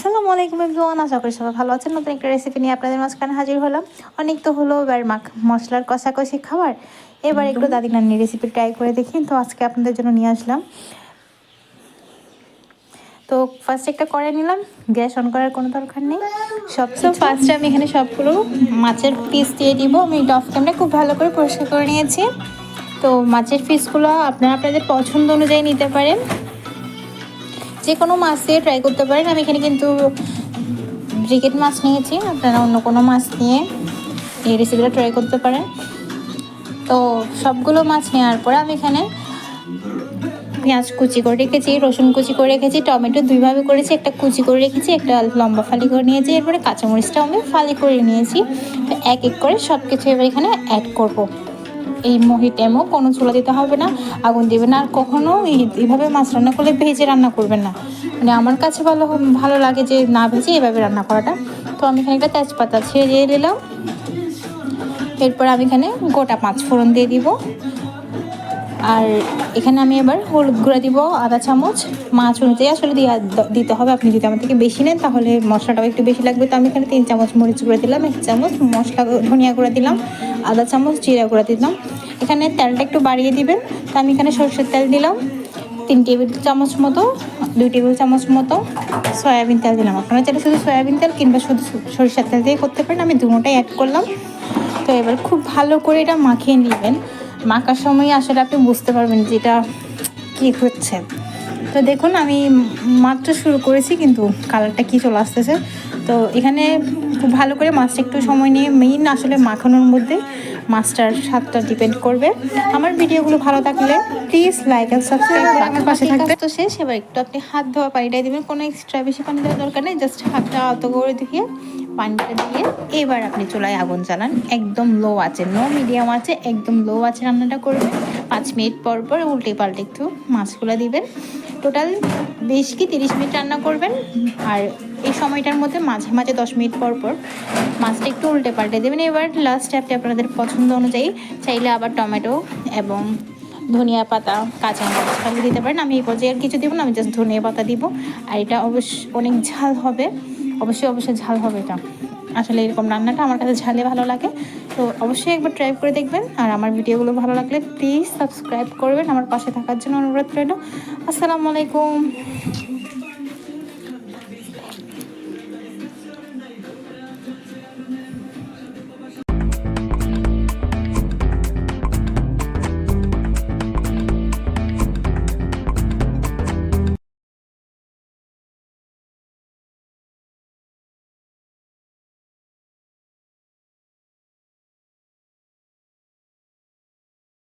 আসসালামু আলাইকুম এভরিওয়ান আশা করি সবাই ভালো আছেন। নতুন একটা রেসিপি নিয়ে আপনাদের মাঝখানে হাজির হলাম। অনেক তো হলো এবার মাখ মশলার কষাকষি খাবার এবার একটু দাদি নান্নি রেসিপি ট্রাই করে দেখি। তো আজকে আপনাদের জন্য নিয়ে আসলাম। তো ফার্স্ট একটা করে নিলাম। গ্যাস অন করার কোনো দরকার নেই। সব তো ফার্স্টে আমি এখানে সবগুলো মাছের পিস দিয়ে দিব। আমি এটা অফ ক্যামেরা খুব ভালো করে পরিষ্কার করে নিয়েছি। তো মাছের পিসগুলো আপনারা আপনাদের পছন্দ অনুযায়ী নিতে পারেন। যে কোনো মাছ দিয়ে ট্রাই করতে পারেন। আমি এখানে কিন্তু ব্রিকেট মাছ নিয়েছি। আপনারা অন্য কোনো মাছ নিয়ে এই রেসিপিটা ট্রাই করতে পারেন। তো সবগুলো মাছ নেওয়ার পরে আমি এখানে পেঁয়াজ কুচি করে রেখেছি, রসুন কুচি করে রেখেছি, টমেটো দুইভাবে করেছি, একটা কুচি করে রেখেছি, একটা লম্বা ফালি করে নিয়েছি, এরপরে কাঁচামরিচটাও আমি ফালি করে নিয়েছি। তো এক এক করে সব কিছু এবার এখানে অ্যাড করব। এই মহিটেমও কোনো চুলা দিতে হবে না, আগুন দেবে না, আর কখনও এই- এইভাবে মাছ রান্না করলে ভেজে রান্না করবেন না। মানে আমার কাছে ভালো ভালো লাগে যে না ভেজে এভাবে রান্না করাটা। তো আমি এখানে একটা তেজপাতা ছেড়ে দিয়ে দিলাম। এরপর আমি এখানে গোটা পাঁচ ফোড়ন দিয়ে দিব। আর এখানে আমি এবার হলুদ গুঁড়া দিব আধা চামচ, মাছ অনুযায়ী আসলে দিয়া দিতে হবে। আপনি যদি আমার থেকে বেশি নেন, তাহলে মশলাটাও একটু বেশি লাগবে। তো আমি এখানে তিন চামচ মরিচ গুঁড়া দিলাম, এক চামচ মশলা ধনিয়া গুঁড়া দিলাম আধা চামচ জিরা গুঁড়া দিলাম। এখানে তেলটা একটু বাড়িয়ে দিবেন। তো আমি এখানে সরষের তেল দিলাম, তিন টেবিল চামচ মতো, দুই টেবিল চামচ মতো সয়াবিন তেল দিলাম। আপনারা চাইলে শুধু সয়াবিন তেল কিংবা শুধু সরিষার তেল দিয়ে করতে পারেন। আমি দুটোটাই অ্যাড করলাম। তো এবার খুব ভালো করে এটা মাখিয়ে নেবেন। মাখার সময় আসলে আপনি বুঝতে পারবেন যে এটা কী হচ্ছে। তো দেখুন, আমি মাত্র শুরু করেছি, কিন্তু কালারটা কী চলে আসতেছে। তো এখানে খুব ভালো করে মাছটা একটু সময় নিয়ে মেইন আসলে মাখানোর মধ্যে মাছটার স্বাদটা ডিপেন্ড করবে। আমার ভিডিওগুলো ভালো থাকলে প্লিজ লাইক অ্যান্ড সাবস্ক্রাইব করে আমার পাশে থাকবে। তো শেষ এবার একটু আপনি হাত ধোয়া পানিটাই দেবেন কোনো এক্সট্রা বেশি পানি দেওয়ার দরকার নেই জাস্ট হাতটা অত করে দিয়ে পানিটা দিয়ে এবার আপনি চুলায় আগুন জ্বালান একদম লো আছে নো মিডিয়াম আছে একদম লো আছে রান্নাটা করবেন। পাঁচ মিনিট পর পর উল্টে পাল্টে একটু মাছগুলো দিবেন। টোটাল বেশ কি তিরিশ মিনিট রান্না করবেন। আর এই সময়টার মধ্যে মাঝে মাঝে দশ মিনিট পর পর মাছটা একটু উল্টে পাল্টে দেবেন। এবার লাস্ট আপনি আপনাদের পছন্দ অনুযায়ী চাইলে আবার টমেটো এবং ধনিয়া পাতা, কাঁচা মরিচ সবই দিতে পারেন। আমি এই পর্যায়ে আর কিছু দেবো না, আমি জাস্ট ধনিয়া পাতা দিব। আর এটা অবশ্য অনেক ঝাল হবে। অবশ্যই অবশ্যই ঝাল হবে এটা। আসলে এরকম রান্নাটা আমার কাছে ঝালে ভালো লাগে। তো অবশ্যই একবার ট্রাই করে দেখবেন। আর আমার ভিডিওগুলো ভালো লাগলে প্লিজ সাবস্ক্রাইব করবেন। আমার পাশে থাকার জন্য অনুরোধ রইল। আসসালামু আলাইকুম।